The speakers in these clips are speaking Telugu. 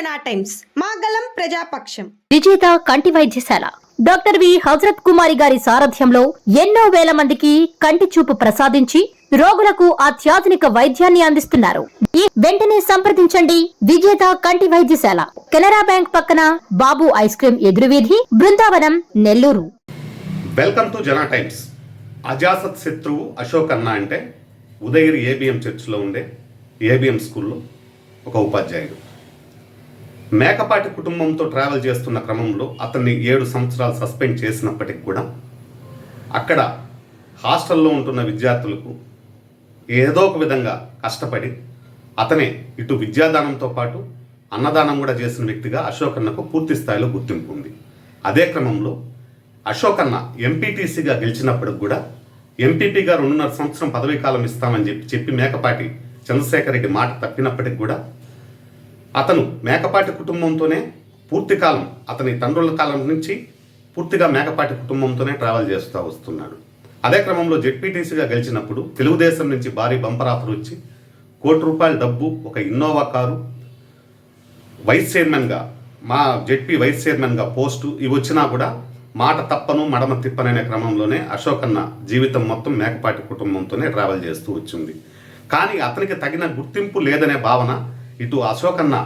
జనా టైమ్స్ మాగలం ప్రజాపక్షం. విజేత కంటి వైద్యశాల. Doctor V. హజరత్ కుమారి గారి సారథ్యంలో ఎన్నో వేల మందికి కంటి చూపు ప్రసాదించి రోగులకు అత్యాధునిక వైద్యాన్ని అందిస్తున్నారు. ఈ వెంటనే సంప్రదించండి విజేత కంటి వైద్యశాల. కెనరా బ్యాంక్ పక్కన Babu ice cream ఎదురువీధి Brindavanam Nellore. Welcome to Jana times. అజాసత్ శత్రువు అశోక్ అన్న అంటే ఉదయగిరి ఏబిఎం చర్చిలో ఉండే ఏబిఎం స్కూల్లో ఒక ఉపాధ్యాయుడు. మేకపాటి కుటుంబంతో ట్రావెల్ చేస్తున్న క్రమంలో అతన్ని ఏడు సంవత్సరాలు సస్పెండ్ చేసినప్పటికి కూడా అక్కడ హాస్టల్లో ఉంటున్న విద్యార్థులకు ఏదో ఒక విధంగా కష్టపడి అతనే ఇటు విద్యాదానంతో పాటు అన్నదానం కూడా చేసిన వ్యక్తిగా అశోక్ అన్నకు పూర్తి స్థాయిలో గుర్తింపు ఉంది. అదే క్రమంలో అశోక్ అన్న ఎంపీటీసీగా గెలిచినప్పటికి కూడా ఎంపీపీగా రెండున్నర సంవత్సరం పదవీ కాలం ఇస్తామని చెప్పి చెప్పి మేకపాటి చంద్రశేఖర్ రెడ్డి మాట తప్పినప్పటికి కూడా అతను మేకపాటి కుటుంబంతోనే పూర్తి కాలం అతని తండ్రుల కాలం నుంచి పూర్తిగా మేకపాటి కుటుంబంతోనే ట్రావెల్ చేస్తూ వస్తున్నాడు. అదే క్రమంలో జెడ్పీటీసీగా గెలిచినప్పుడు తెలుగుదేశం నుంచి భారీ బంపర్ ఆఫర్ వచ్చి కోటి రూపాయల డబ్బు ఒక ఇన్నోవా కారు వైస్ చైర్మన్గా మా జెడ్పీ వైస్ చైర్మన్గా పోస్టు ఇవి వచ్చినా కూడా మాట తప్పను మడమ తిప్పననే క్రమంలోనే అశోక్ అన్న జీవితం మొత్తం మేకపాటి కుటుంబంతోనే ట్రావెల్ చేస్తూ వచ్చింది. కానీ అతనికి తగిన గుర్తింపు లేదనే భావన ఇటు అశోకన్న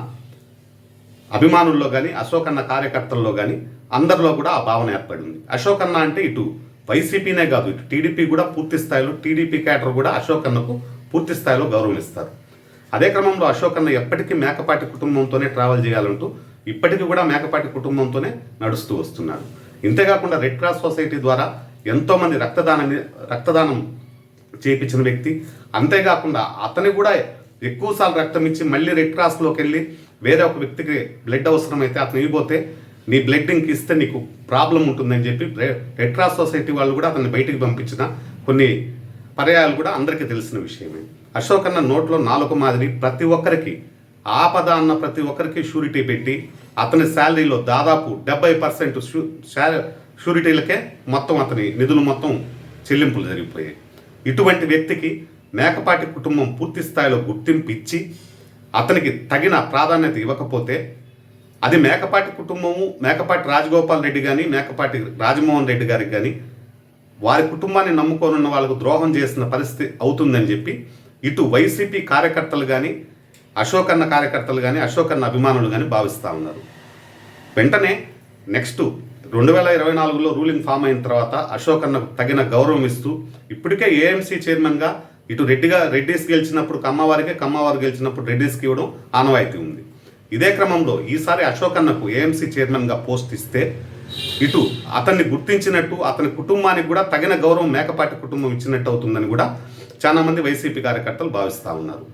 అభిమానుల్లో కానీ అశోకన్న అన్న కార్యకర్తల్లో కానీ అందరిలో కూడా ఆ భావన ఏర్పడింది. అశోకన్న అన్న అంటే ఇటు వైసీపీనే కాదు ఇటు టీడీపీ కూడా పూర్తి స్థాయిలో టీడీపీ క్యాడర్ కూడా అశోకన్నకు పూర్తి స్థాయిలో గౌరవం ఇస్తారు. అదే క్రమంలో అశోకన్న ఎప్పటికీ మేకపాటి కుటుంబంతోనే ట్రావెల్ చేయాలంటూ ఇప్పటికీ కూడా మేకపాటి కుటుంబంతోనే నడుస్తూ వస్తున్నాడు ఇంతేకాకుండా రెడ్ క్రాస్ సొసైటీ ద్వారా ఎంతోమంది రక్తదానం రక్తదానం చేయించిన వ్యక్తి. అంతేకాకుండా అతని కూడా ఎక్కువసార్లు రక్తం ఇచ్చి మళ్ళీ రెడ్ క్రాస్లోకి వెళ్ళి వేరే ఒక వ్యక్తికి బ్లడ్ అవసరమైతే అతను ఇవ్వబోతే నీ బ్లడ్ ఇంక ఇస్తే నీకు ప్రాబ్లం ఉంటుందని చెప్పి రెడ్ క్రాస్ సొసైటీ వాళ్ళు కూడా అతన్ని బయటికి పంపించిన కొన్ని పర్యాయాలు కూడా అందరికీ తెలిసిన విషయమే. అశోక్ అన్న నోట్లో నాలుగు మాదిరి ప్రతి ఒక్కరికి ఆపద అన్న ప్రతి ఒక్కరికి షూరిటీ పెట్టి అతని శాలరీలో దాదాపు డెబ్బై పర్సెంట్ షూరిటీలకే మొత్తం అతని నిధులు మొత్తం చెల్లింపులు జరిగిపోయాయి. ఇటువంటి వ్యక్తికి మేకపాటి కుటుంబం పూర్తి స్థాయిలో గుర్తింపు ఇచ్చి అతనికి తగిన ప్రాధాన్యత ఇవ్వకపోతే అది మేకపాటి కుటుంబము మేకపాటి రాజగోపాల్ రెడ్డి కానీ మేకపాటి రాజమోహన్ రెడ్డి గారికి కానీ వారి కుటుంబాన్ని నమ్ముకోనున్న వాళ్ళకు ద్రోహం చేసిన పరిస్థితి అవుతుందని చెప్పి ఇటు వైసీపీ కార్యకర్తలు కానీ అశోకన్న అన్న కార్యకర్తలు కానీ అశోకన్న అభిమానులు కానీ భావిస్తూ ఉన్నారు. వెంటనే నెక్స్ట్ రెండు వేల ఇరవై నాలుగులో రూలింగ్ ఫామ్ అయిన తర్వాత అశోకన్నకు తగిన గౌరవం ఇస్తూ ఇప్పటికే ఏఎంసీ చైర్మన్గా ఇటు రెడ్డిగా రెడ్డిస్ గెలిచినప్పుడు కమ్మవారికి కమ్మవారు గెలిచినప్పుడు రెడ్డిస్కి ఇవ్వడం ఆనవాయితీ ఉంది. ఇదే క్రమంలో ఈసారి అశోక్ అన్నకు ఏఎంసీ చైర్మన్గా పోస్ట్ ఇస్తే ఇటు అతన్ని గుర్తించినట్టు అతని కుటుంబానికి కూడా తగిన గౌరవం మేకపాటి కుటుంబం ఇచ్చినట్టు అవుతుందని కూడా చాలా మంది వైసీపీ కార్యకర్తలు భావిస్తూ ఉన్నారు.